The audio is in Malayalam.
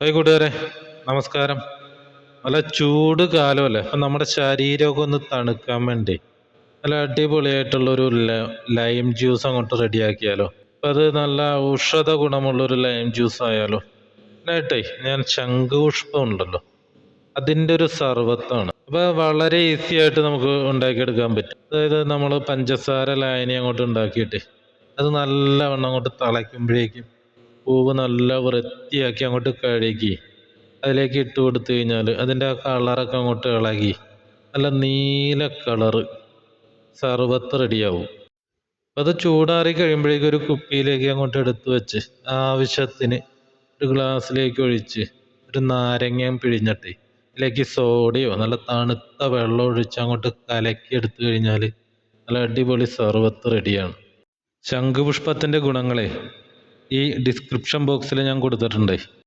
ഹായ് കൂട്ടുകാരെ നമസ്കാരം. നല്ല ചൂട് കാലമല്ലേ? അപ്പം നമ്മുടെ ശരീരമൊക്കെ ഒന്ന് തണുക്കാൻ വേണ്ടി നല്ല അടിപൊളിയായിട്ടുള്ളൊരു ലൈം ജ്യൂസ് അങ്ങോട്ട് റെഡിയാക്കിയാലോ അപ്പം അത് നല്ല ഔഷധ ഗുണമുള്ളൊരു ലൈം ജ്യൂസ് ആയാലോ. ഏട്ടെ ഞാൻ ശംഖുപുഷ്പം ഉണ്ടല്ലോ. അതിന്റെ ഒരു സർവത്താണ്. അപ്പോൾ വളരെ ഈസി ആയിട്ട് നമുക്ക് ഉണ്ടാക്കിയെടുക്കാൻ പറ്റും. അതായത് നമ്മൾ പഞ്ചസാര ലായനി അങ്ങോട്ട് ഉണ്ടാക്കിയിട്ട് അത് നല്ലവണ്ണം അങ്ങോട്ട് തിളയ്ക്കുമ്പോഴേക്കും പൂവ് നല്ല വൃത്തിയാക്കി അങ്ങോട്ട് കഴുകി അതിലേക്ക് ഇട്ട് കൊടുത്തു കഴിഞ്ഞാൽ അതിന്റെ ആ കളറൊക്കെ അങ്ങോട്ട് ഇളകി. നല്ല നീല കളറ്. സർവത്ത് റെഡിയാവും. അത് ചൂടാറി കഴിയുമ്പോഴേക്കും ഒരു കുപ്പിയിലേക്ക് അങ്ങോട്ട് എടുത്തു വെച്ച് ആവശ്യത്തിന് ഒരു ഗ്ലാസ്സിലേക്ക് ഒഴിച്ച് ഒരു നാരങ്ങയും പിഴിഞ്ഞിട്ട് ഇതിലേക്ക് സോഡയോ നല്ല തണുത്ത വെള്ളം ഒഴിച്ച് അങ്ങോട്ട് കലക്കി എടുത്തു കഴിഞ്ഞാൽ നല്ല അടിപൊളി സർവത്ത് റെഡിയാണ്. ശംഖുപുഷ്പത്തിന്റെ ഗുണങ്ങളെ ഈ ഡിസ്ക്രിപ്ഷൻ ബോക്സിൽ ഞാൻ കൊടുത്തിട്ടുണ്ട്.